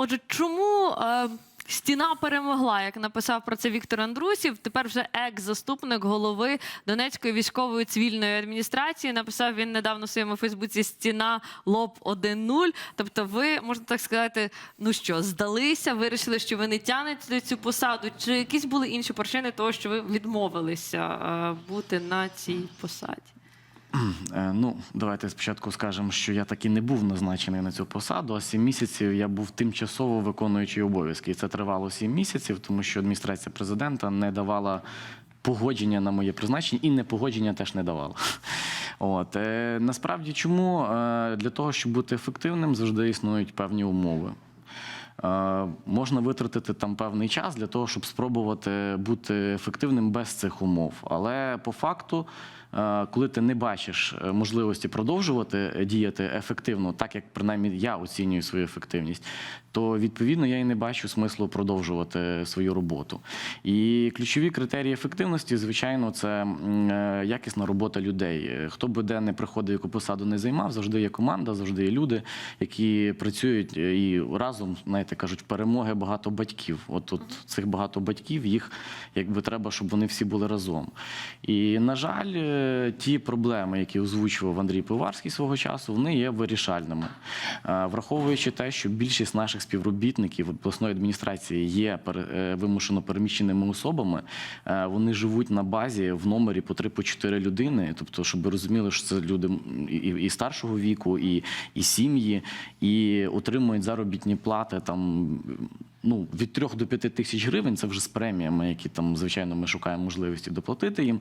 Отже, чому е, стіна перемогла, як написав про це Віктор Андрусів? Тепер вже екс-заступник голови Донецької військової цивільної адміністрації написав він недавно в своєму Фейсбуці стіна лоб 1-0. Тобто, ви можна так сказати, ну що, здалися, вирішили, що ви не тянете цю посаду? Чи якісь були інші причини того, що ви відмовилися е, бути на цій посаді? Е, Ну, давайте спочатку скажемо, що я таки не був назначений на цю посаду, а сім місяців я був тимчасово виконуючий обов'язки. І це тривало сім місяців, тому що адміністрація президента не давала погодження на моє призначення і непогодження теж не давала. От е, насправді, чому Е, для того, щоб бути ефективним, завжди існують певні умови. Можна витратити там певний час для того, щоб спробувати бути ефективним без цих умов. Але по факту, коли ти не бачиш е, можливості продовжувати е, діяти ефективно, так як принаймні я оцінюю свою ефективність, то відповідно я і не бачу смислу продовжувати свою роботу. І ключові критерії ефективності, звичайно, це е, якісна робота людей. Хто би де не приходив, яку посаду не займав, завжди є команда, завжди є люди, які працюють е, і разом, знаєте, кажуть, перемоги багато батьків. От, от цих багато батьків, їх якби треба, щоб вони всі були разом. І на жаль, е, ті проблеми, які озвучував Андрій Пиварський свого часу, вони є вирішальними. Враховуючи те, що більшість наших співробітників обласної адміністрації є е, вимушено переміщеними особами, е, вони живуть на базі в номері по 3-4 людини. Тобто, щоб розуміли, що це люди і старшого віку, і, і сім'ї, і отримують заробітні плати там. Ну, від 3 до 5 тисяч гривень це вже з преміями, які там, звичайно, ми шукаємо можливості доплатити їм.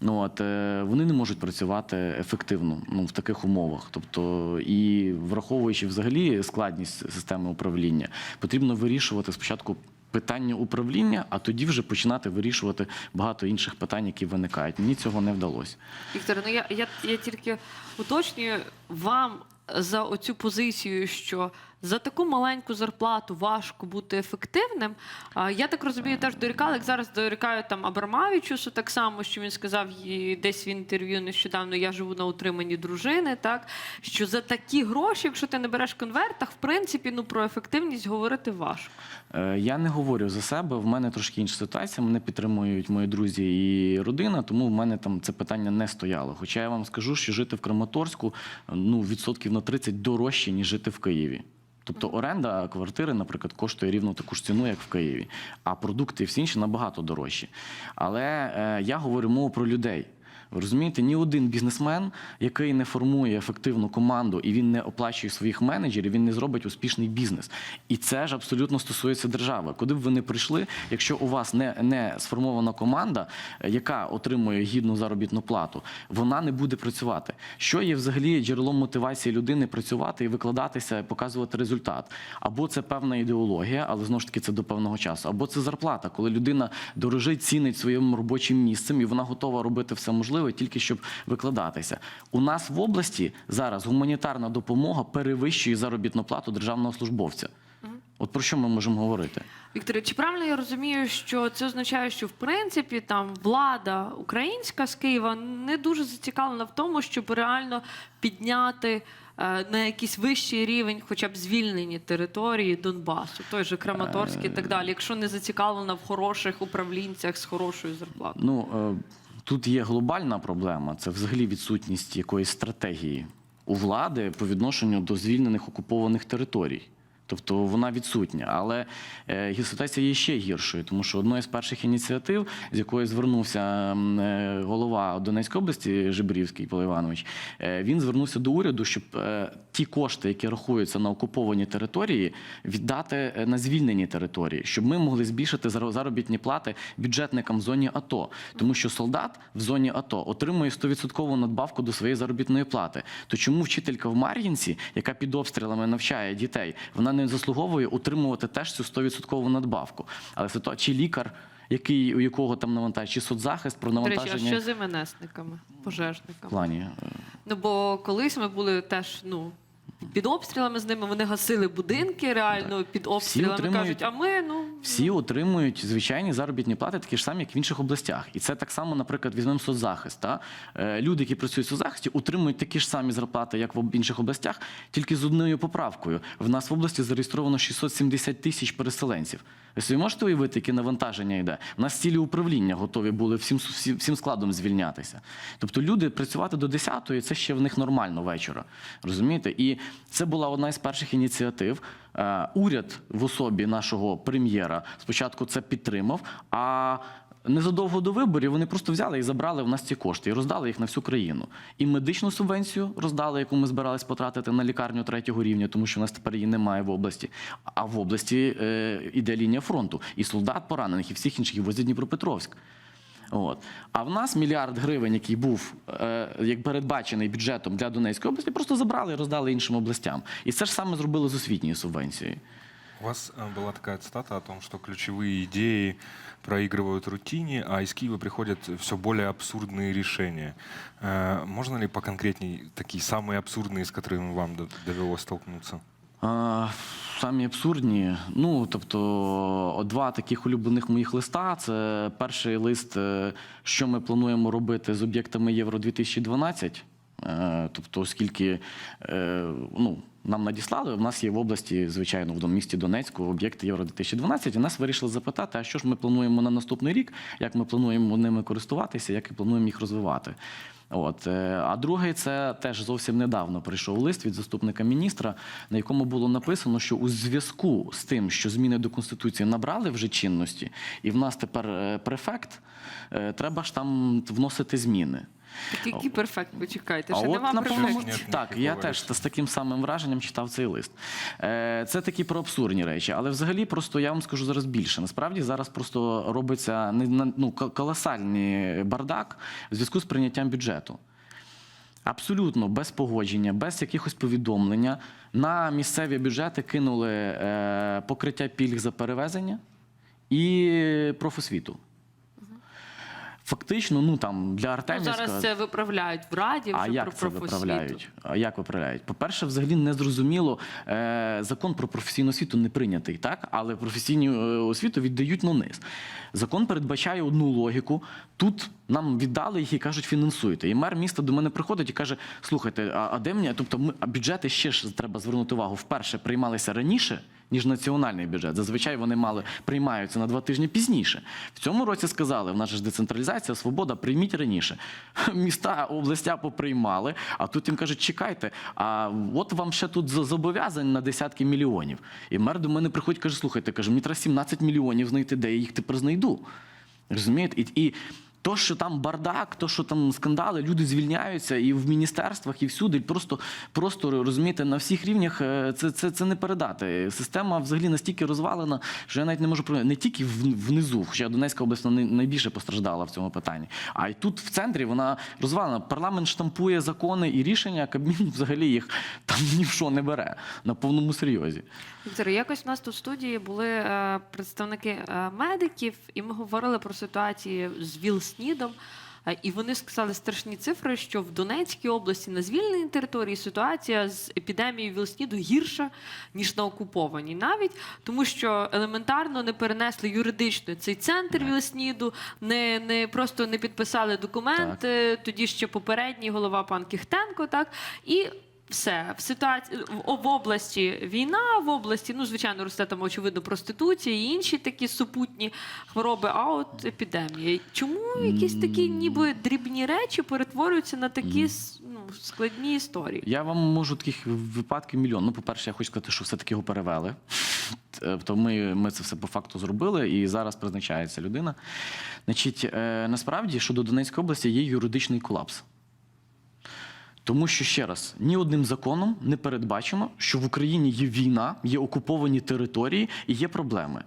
Ну, от, е, вони не можуть працювати ефективно ну, в таких умовах. Тобто, і враховуючи взагалі складність системи управління, потрібно вирішувати спочатку питання управління, а тоді вже починати вирішувати багато інших питань, які виникають. Мені цього не вдалося. Віктор, ну я, я, я тільки уточнюю вам за оцю позицію, що за таку маленьку зарплату важко бути ефективним. Я так розумію, теж дорікали, як зараз дорікають там Абрамавічусу так само, що він сказав десь в інтерв'ю нещодавно, я живу на утриманні дружини, так що за такі гроші, якщо ти не береш конвертах, в принципі, ну про ефективність говорити важко. Е, Я не говорю за себе. В мене трошки інша ситуація. Мене підтримують мої друзі і родина, тому в мене там це питання не стояло. Хоча я вам скажу, що жити в Краматорську ну відсотків на 30 дорожче, ніж жити в Києві. Тобто оренда квартири, наприклад, коштує рівно таку ж ціну, як в Києві, а продукти і всі інші набагато дорожчі. Але е, я говорю мову про людей. Ви розумієте, ні один бізнесмен, який не формує ефективну команду і він не оплачує своїх менеджерів, він не зробить успішний бізнес. І це ж абсолютно стосується держави. Куди б ви не прийшли, якщо у вас не, не сформована команда, е, яка отримує гідну заробітну плату, вона не буде працювати. Що є взагалі джерелом мотивації людини працювати і викладатися, показувати результат? Або це певна ідеологія, але знову ж таки це до певного часу, або це зарплата, коли людина дорожить, цінить своїм робочим місцем і вона готова робити все можливе тільки щоб викладатися. У нас в області зараз гуманітарна допомога перевищує заробітну плату державного службовця. От про що ми можемо говорити? Вікторе, чи правильно я розумію, що це означає, що в принципі там влада українська з Києва не дуже зацікавлена в тому, щоб реально підняти е, на якийсь вищий рівень, хоча б звільнені території Донбасу, той же Краматорський і так далі, якщо не зацікавлена в хороших управлінцях з хорошою зарплатою? Ну е, тут є глобальна проблема. Це взагалі відсутність якоїсь стратегії у влади по відношенню до звільнених окупованих територій. Тобто вона відсутня, але е, ситуація є ще гіршою, тому що одною з перших ініціатив, з якої звернувся е, голова Донецької області Жибрівський Павло Іванович, е, він звернувся до уряду, щоб ті кошти, які рахуються на окуповані території, віддати на звільнені території, щоб ми могли збільшити заробітні плати бюджетникам в зоні АТО, тому що солдат в зоні АТО отримує 100% надбавку до своєї заробітної плати. То чому вчителька в Мар'їнці, яка під обстрілами навчає дітей, вона не заслуговує отримувати теж цю 100% надбавку? Але чи лікар, який у якого там навантаження, чи соцзахист про До речі, а що з МНСниками, в пожежниками? плані? е, Ну бо колись ми були теж ну. Під обстрілами з ними вони гасили будинки реально під обстрілами. отримують- кажуть, а ми ну Всі отримують звичайні заробітні плати, такі ж самі, як в інших областях. І це так само, наприклад, візьмемо соцзахист. Та? Е, Люди, які працюють в соцзахисті, отримують такі ж самі зарплати, як в інших областях, тільки з одною поправкою. В нас в області зареєстровано 670 тисяч переселенців. Ви собі можете уявити, яке навантаження йде? У нас цілі управління готові були всім, всім, всім складом звільнятися. Тобто люди працювати до 10-ї, це ще в них нормально вечора. Розумієте? І це була одна із перших ініціатив. Е, Уряд в особі нашого прем'єра спочатку це підтримав. а Незадовго до виборів вони просто взяли і забрали в нас ці кошти і роздали їх на всю країну. І медичну субвенцію роздали, яку ми збирались потратити на лікарню третього рівня, тому що в нас тепер її немає в області. А в області е, іде лінія фронту. І солдат поранених, і всіх інших і возять Дніпропетровськ. От. А в нас мільярд гривень, який був е, як передбачений бюджетом для Донецької області, просто забрали і роздали іншим областям. І це ж саме зробили з освітньою субвенцією. У вас э, была такая цитата о том, что ключевые идеи проигрывают рутине, а из Киева приходят все более абсурдные решения. Э, Можно ли поконкретней такие самые абсурдные, с которыми вам д- довелось столкнуться? Самі абсурдні. Ну, тобто, два таких улюблених моїх листа. Це перший лист, е, що ми плануємо робити з об'єктами Євро 2012. Е, Тобто, оскільки е, ну, нам надіслали, в нас є в області, звичайно, в місті Донецьку об'єкти Євро 2012, і нас вирішили запитати, а що ж ми плануємо на наступний рік, як ми плануємо ними користуватися, як і плануємо їх розвивати. От. е, А другий це теж зовсім недавно прийшов лист від заступника міністра, на якому було написано, що у зв'язку з тим, що зміни до Конституції набрали вже чинності, і в нас тепер е, префект, е, треба ж там вносити зміни. Так який перфект, почекайте, А ще на повному префектів. Ні, так, я теж листу. з таким самим враженням читав цей лист. Е, Це такі про абсурдні речі, але взагалі просто я вам скажу зараз більше. Насправді зараз просто робиться не- на- ну, кол- колосальний бардак в зв'язку з прийняттям бюджету. Абсолютно без погодження, без якихось повідомлення на місцеві бюджети кинули е, покриття пільг за перевезення і профосвіту. Фактично, ну там для Ну, зараз це виправляють в Раді вже А про як це виправляють? А як виправляють? По-перше, взагалі не зрозуміло. Е, закон про професійну освіту не прийнятий, так? Але професійну е, освіту віддають на низ. Закон передбачає одну логіку. Тут нам віддали їх і кажуть, фінансуйте. І мер міста до мене приходить і каже: слухайте, а, а де мені? Тобто, ми а бюджети ще ж треба звернути увагу. Вперше приймалися раніше. Ніж національний бюджет. Зазвичай вони мали приймаються на два тижні пізніше. В цьому році сказали: в нас ж децентралізація, свобода, прийміть раніше. Міста, областя поприймали, а тут їм кажуть, чекайте, а от вам ще тут зобов'язань на десятки мільйонів. І мер до мене приходить каже: слухайте, каже, мені треба 17 мільйонів знайти, де я їх тепер знайду. Розумієте? І, і то, що там бардак, то, що там скандали, люди звільняються і в міністерствах, і всюди. Просто, просто розумієте, на всіх рівнях е, це, це, це не передати. Система взагалі настільки розвалена, що я навіть не можу не тільки внизу, хоча Донецька область найбільше постраждала в цьому питанні, а й тут в центрі вона розвалена. Парламент штампує закони і рішення, Кабмін взагалі їх там ні в що не бере на повному серйозі. Віктор, якось у нас тут в студії були е, представники е, медиків, і ми говорили про ситуацію з ВІЛ-СНІДом. Е, І вони сказали страшні цифри, що в Донецькій області на звільненій території ситуація з епідемією ВІЛ-СНІДу гірша, ніж на окупованій. Навіть, тому що елементарно не перенесли юридично цей центр ВІЛ-СНІДу, не, не просто не підписали документи, тоді ще попередній голова пан Кіхтенко, так, і все в ситуації в, в області війна, в області, ну звичайно, росте там очевидно проституція і інші такі супутні хвороби. А от епідемія. Чому якісь такі, ніби дрібні речі перетворюються на такі ну, складні історії? Я вам можу таких випадків мільйон. Ну, по-перше, я хочу сказати, що все-таки його перевели. Тобто ми, ми це все по факту зробили, і зараз призначається людина. Значить, е, насправді щодо Донецької області є юридичний колапс. Тому що ще раз ні одним законом не передбачено, що в Україні є війна, є окуповані території і є проблеми.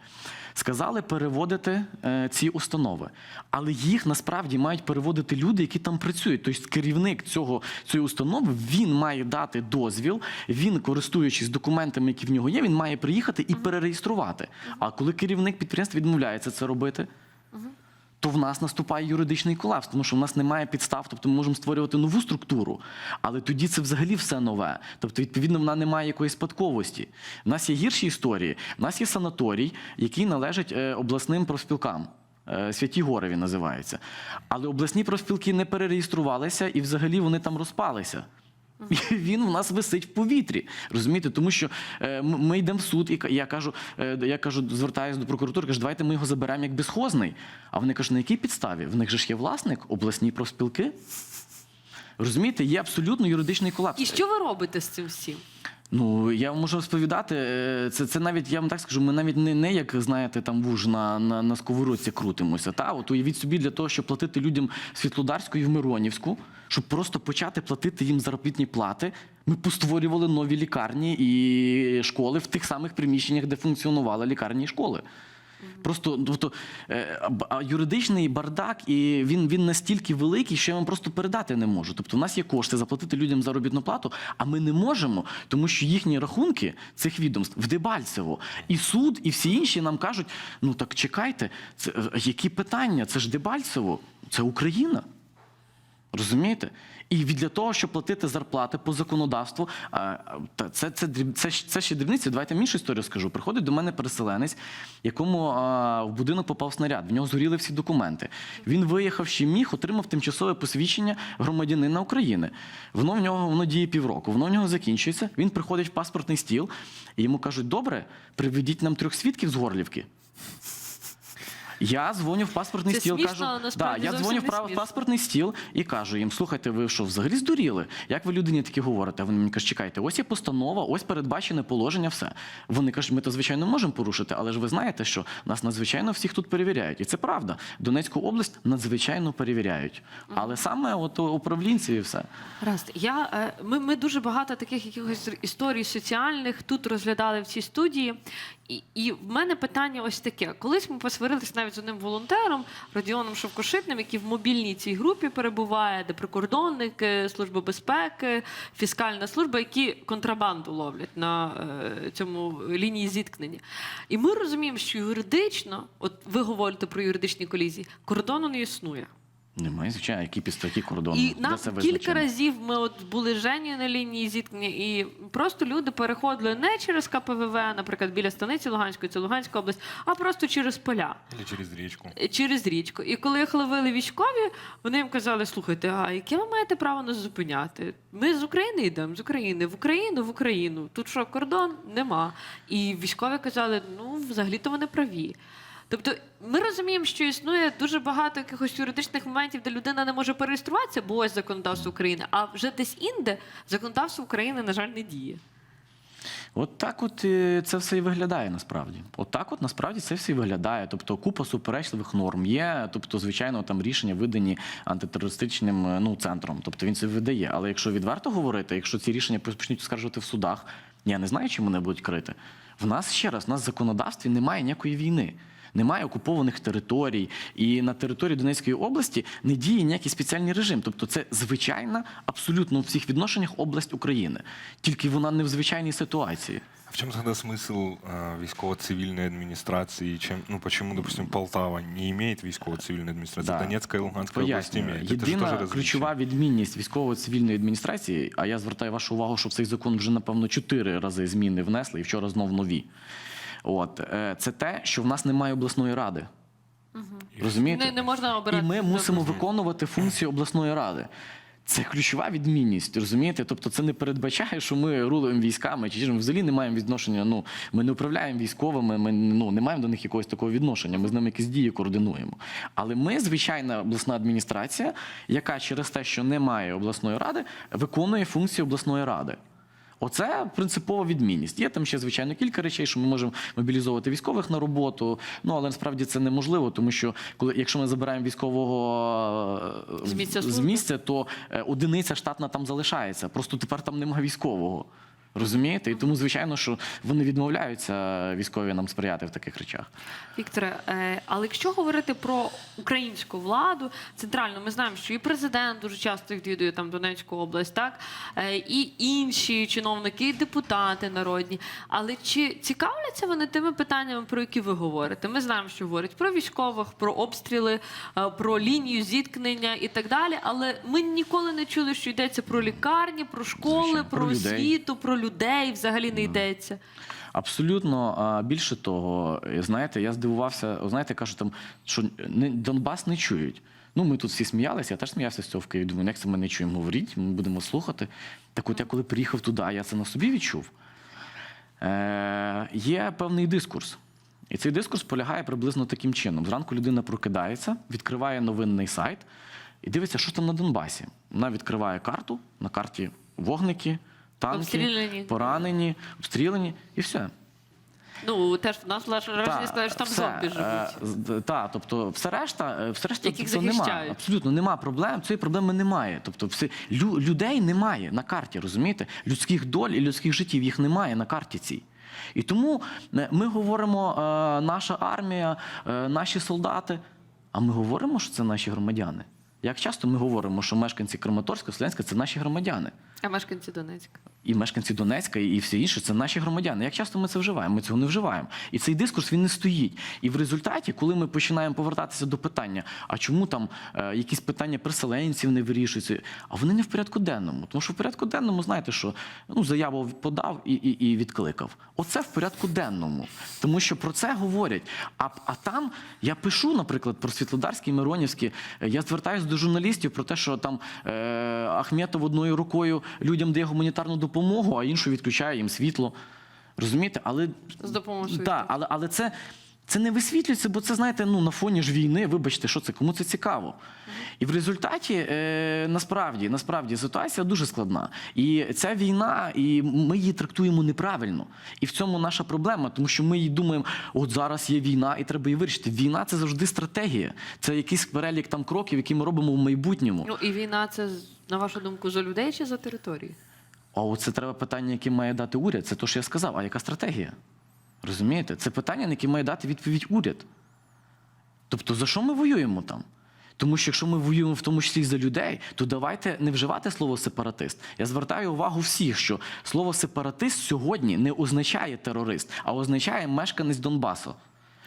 Сказали переводити е, ці установи, але їх насправді мають переводити люди, які там працюють. Тобто керівник цього цієї установи він має дати дозвіл. Він, користуючись документами, які в нього є, він має приїхати і перереєструвати. А коли керівник підприємства відмовляється це робити, то в нас наступає юридичний колапс, тому що в нас немає підстав, тобто ми можемо створювати нову структуру, але тоді це взагалі все нове. Тобто, відповідно, вона не має якоїсь спадковості. У нас є гірші історії. У нас є санаторій, який належить е, обласним профспілкам. Е, Святі Гори він називається. Але обласні профспілки не перереєструвалися і взагалі вони там розпалися. І він в нас висить в повітрі. Розумієте? Тому що е, ми йдемо в суд, і я кажу, е, я кажу, звертаюся до прокуратури, кажу, давайте ми його заберемо як безхозний. А вони кажуть, на якій підставі? В них же ж є власник, обласні профспілки. Розумієте, є абсолютно юридичний колапс. І що ви робите з цим всім? Ну, я можу розповідати. е, Це, це навіть, я вам так скажу, ми навіть не, не як знаєте, там вуж на, на, на сковородці крутимося. Та? От уявіть собі для того, щоб платити людям Світлодарську і в Миронівську, щоб просто почати платити їм заробітні плати. Ми постворювали нові лікарні і школи в тих самих приміщеннях, де функціонували лікарні і школи. Просто тобто, е, юридичний бардак, і він, він настільки великий, що я вам просто передати не можу. Тобто, в нас є кошти заплатити людям заробітну плату, а ми не можемо, тому що їхні рахунки цих відомств в Дебальцево. І суд, і всі інші нам кажуть: ну так чекайте, це е, які питання? Це ж Дебальцево, це Україна. Розумієте? І для того, щоб платити зарплати по законодавству, це, це, це, це ще дрібниці. Давайте вам іншу історію скажу. Приходить до мене переселенець, якому в будинок попав снаряд. В нього згоріли всі документи. Він виїхав ще міг, отримав тимчасове посвідчення громадянина України. Воно в нього воно діє півроку. Воно в нього закінчується. Він приходить в паспортний стіл, і йому кажуть: добре, приведіть нам трьох свідків з Горлівки. Я дзвоню в паспортний Це стіл, смішно, кажу, да, я дзвоню в прав- паспортний стіл і кажу їм: слухайте, ви що, взагалі здуріли? Як ви людині такі говорите? Вони мені кажуть, чекайте, ось є постанова, ось передбачене положення, все. Вони кажуть, ми то звичайно можемо порушити, але ж ви знаєте, що нас надзвичайно всіх тут перевіряють. І це правда. Донецьку область надзвичайно перевіряють. Але саме от управлінці і все. Раз, я, е, ми, ми дуже багато таких якихось історій соціальних тут розглядали в цій студії. І, і в мене питання ось таке. Колись ми посварилися навіть з одним волонтером Родіоном Шовкошитним, який в мобільній цій групі перебуває, де прикордонники, служба безпеки, фіскальна служба, які контрабанду ловлять на е, цьому лінії зіткнення. І ми розуміємо, що юридично, от ви говорите про юридичні колізії, кордону не існує. Немає, звичайно, які підстаті кордону. І Де нам кілька визначено? разів ми от були жені на лінії зіткнення, і просто люди переходили не через КПВВ, наприклад, біля станиці Луганської, це Луганська область, а просто через поля. Или через речку. е, Через річку. І коли їх ловили військові, вони їм казали: слухайте, а яке ви маєте право нас зупиняти? Ми з України йдемо, з України, в Україну, в Україну. Тут що, кордон? Нема. І військові казали, ну, взагалі-то вони праві. Тобто ми розуміємо, що існує дуже багато якихось юридичних моментів, де людина не може переєструватися, бо ось законодавство України, а вже десь інде законодавство України, на жаль, не діє. От так от е, це все і виглядає насправді. От так от насправді це все і виглядає. Тобто купа суперечливих норм є. Тобто, звичайно, там рішення видані антитерористичним е, ну, центром. Тобто він це видає. Але якщо відверто говорити, якщо ці рішення почнуть оскаржувати в судах, я не знаю, чим вони будуть крити. В нас ще раз, в нас в законодавстві немає ніякої війни Немає окупованих територій, і на території Донецької області не діє ніякий спеціальний режим. Тобто, це звичайна, абсолютно у всіх відношеннях область України, тільки вона не в звичайній ситуації. А в чем тогда смысл э, військово-цивильной администрации? Чем, ну, почему, допустим, Полтава не имеет військово-цивильной администрации? Да. Донецкая и Луганская область Пояснюю. имеют. Это же тоже Єдина различие. ключова відмінність військово-цивільної адміністрації, а я звертаю вашу увагу, що в цей закон вже напевно чотири рази зміни внесли, і вчора знов нові. От е, це те, що в нас немає обласної ради. Розумієте? Не, не можна обирати. І ми мусимо виконувати функції обласної ради. Це ключова відмінність, розумієте? Тобто це не передбачає, що ми рулуємо військами, чи ж ми взагалі не маємо відношення. Ну ми не управляємо військовими, ми ну не маємо до них якогось такого відношення. Ми з ними якісь дії координуємо. Але ми, звичайна обласна адміністрація, яка через те, що немає обласної ради, виконує функції обласної ради. Оце принципова відмінність. Є там ще, звичайно, кілька речей, що ми можемо мобілізовувати військових на роботу. Ну але насправді це неможливо, тому що коли якщо ми забираємо військового е, З місця з місця, то е, одиниця штатна там залишається. Просто тепер там немає військового. Розумієте? І тому, звичайно, що вони відмовляються військові нам сприяти в таких речах. Вікторе, е, але якщо говорити про українську владу, центральну, ми знаємо, що і президент дуже часто відвідує там Донецьку область, так Е, і інші чиновники, і депутати народні. Але чи цікавляться вони тими питаннями, про які ви говорите? Ми знаємо, що говорять про військових, про обстріли, е, про лінію зіткнення і так далі. Але ми ніколи не чули, що йдеться про лікарні, про школи, Звичайно, про, про освіту, про людей. Взагалі не йдеться. Абсолютно. Більше того, знаєте, я здивувався. Знаєте, кажуть там, що Донбас не чують. Ну, ми тут всі сміялися, я теж сміявся з цього в Києві. Думаю, як це ми не чуємо, говоріть, ми будемо слухати. Так от я коли приїхав туди, я це на собі відчув. Е, є певний дискурс. І цей дискурс полягає приблизно таким чином. Зранку людина прокидається, відкриває новинний сайт і дивиться, що там на Донбасі. Вона відкриває карту, на карті вогники, танки, Обстріляні. поранені, обстріляні, і все. Ну теж в нас Та, сказали, що там все, зомбі е, живуть. з- Та, тобто, все решта, е, все решта Яких тобто, немає. Абсолютно нема проблем. Цієї проблеми немає. Тобто, все, лю, людей немає на карті, розумієте? Людських доль і людських життів їх немає на карті цій. І тому е, ми говоримо, наша армія, наші солдати. А ми говоримо, що це наші громадяни. Як часто ми говоримо, що мешканці Краматорська, Слов'янська це наші громадяни. А мешканці Донецька. І мешканці Донецька, і всі інші це наші громадяни. Як часто ми це вживаємо? Ми цього не вживаємо. І цей дискурс він не стоїть. І в результаті, коли ми починаємо повертатися до питання, а чому там е, якісь питання переселенців не вирішуються, а вони не в порядку денному. Тому що в порядку денному, знаєте, що ну заяву подав і, і, і відкликав. Оце в порядку денному. Тому що про це говорять. А, а там я пишу, наприклад, про Світлодарський, Миронівський. Я звертаюся до журналістів про те, що там е, Ахметов одною рукою людям дає гуманітарну допомогу, а іншою відключає їм світло. Розумієте? Але З допомогою світла. Але, але це, це не висвітлюється, бо це, знаєте, ну, на фоні ж війни, вибачте, що це, кому це цікаво. І в результаті е, насправді, насправді ситуація дуже складна. І ця війна, і ми її трактуємо неправильно. І в цьому наша проблема, тому що ми її думаємо, от зараз є війна, і треба її вирішити. Війна це завжди стратегія. Це якийсь перелік там кроків, які ми робимо в майбутньому. Ну і війна це на вашу думку за людей чи за території? А це треба питання, яке має дати уряд. Це те, що я сказав. А яка стратегія? Розумієте? Це питання, на яке має дати відповідь уряд. Тобто, за що ми воюємо там? Тому що якщо ми воюємо в тому числі за людей, то давайте не вживати слово сепаратист. Я звертаю увагу всіх, що слово сепаратист сьогодні не означає терорист, а означає мешканець Донбасу.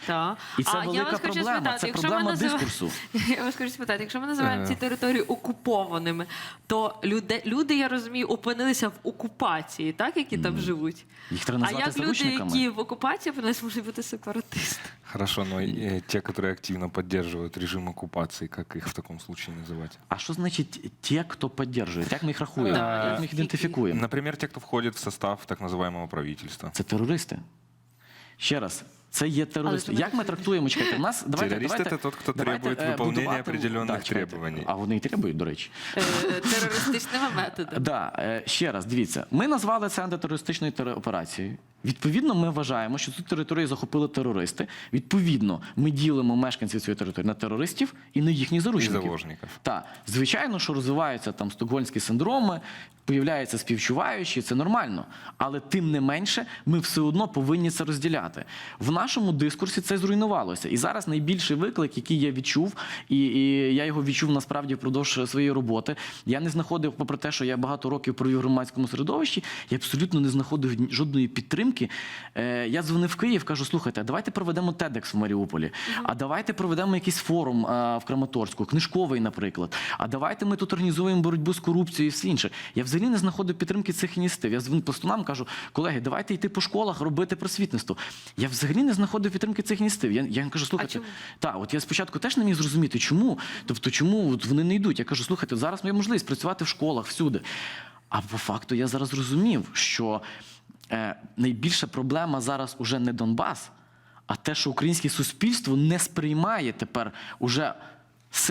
Так. І це а я велика вас хочу проблема, спитати, це якщо проблема ми назив- дискурсу. Я вас хочу спитати, якщо ми називаємо Е. ці території окупованими, то люди, люди, я розумію, опинилися в окупації, так, які там живуть. Їх треба А назвати як люди, заручниками. які в окупації опинилися, можуть бути сепаратисти? Хорошо, но э, те, которые активно поддерживают режим оккупации, как их в таком случае называть? А що значить ті, хто підтримує? Як ми їх рахуємо? Да, Як ми їх і- ідентифікуємо? Например, те, кто входит в состав так называемого правительства. Це терористи. Ще раз. це є терористи. Як ми трактуємо? Чекайте, у нас давайте, Терорист давайте, це тот, хто требує е, виконання Да, требувань. А вони і требують, до речі. Е, Терористичними методами. Да, е, ще раз, дивіться, ми назвали це антитерористичною операцією. Відповідно, ми вважаємо, що цю територію захопили терористи. Відповідно, ми ділимо мешканців цієї території на терористів і на їхніх заручників. заложников. Так, звичайно, що розвиваються там стокгольмські синдроми, появляються співчуваючі, це нормально. Але тим не менше, ми все одно повинні це розділяти. В нашому дискурсі це зруйнувалося. І зараз найбільший виклик, який я відчув, і, і я його відчув насправді впродовж своєї роботи. Я не знаходив, попри те, що я багато років провів в громадському середовищі, я абсолютно не знаходив жодної підтримки. Е, я дзвонив в Київ, кажу: слухайте, давайте проведемо TEDx в Маріуполі, а давайте проведемо якийсь форум а, в Краматорську, книжковий, наприклад. А давайте ми тут організуємо боротьбу з корупцією і все інше. Я взагалі не знаходив підтримки цих ініціатив. Я дзвонив пластунам, кажу, колеги, давайте йти по школах, робити просвітництво. Я взагалі не знаходив підтримки цих ініціатив. Я, я їм кажу, слухайте, та от я спочатку теж не міг зрозуміти, чому. Тобто, чому от вони не йдуть. Я кажу, слухайте, зараз моя можливість працювати в школах всюди. А по факту я зараз зрозумів, що е, найбільша проблема зараз уже не Донбас, а те, що українське суспільство не сприймає тепер уже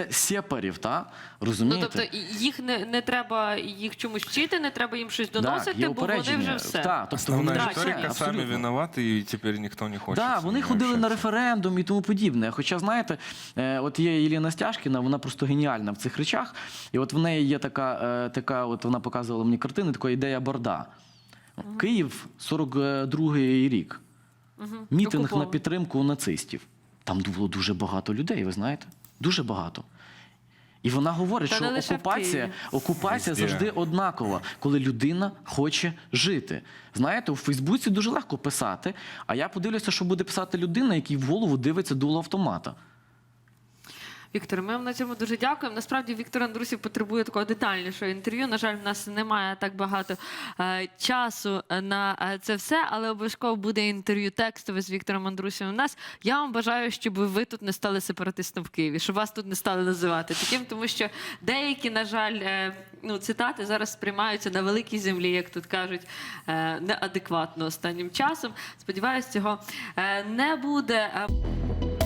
сепарів, та? Ну розумієте? тобто їх не, не треба їх чомусь вчити, не треба їм щось доносити, є бо вони вже все. Так, тобто Основная вони вже втрачені. риторика, все, сами абсолютно. виноваты, и теперь никто не хочет. Так, вони ходили на референдум і тому подібне. Хоча, знаєте, е, от є Єліна Стяжкіна, вона просто геніальна в цих речах. І от в неї є така, е, така от вона показувала мені картини, така ідея борда. Київ 42-й рік. Мгм. Мітинг на підтримку нацистів. Там було дуже багато людей, ви знаєте? Дуже багато. І вона говорить, Та що окупація, окупація завжди однакова, коли людина хоче жити. Знаєте, у Фейсбуці дуже легко писати, а я подивлюся, що буде писати людина, який в голову дивиться дуло автомата. Віктор, ми вам на цьому дуже дякуємо. Насправді Віктор Андрусів потребує такого детальнішого інтерв'ю. На жаль, в нас немає так багато е, часу на е, це все, але обов'язково буде інтерв'ю текстове з Віктором Андрусівим. У нас я вам бажаю, щоб ви тут не стали сепаратистом в Києві, щоб вас тут не стали називати таким, тому що деякі, на жаль, е, ну цитати зараз сприймаються на великій землі, як тут кажуть, е, неадекватно останнім часом. Сподіваюсь, цього е, не буде. Е,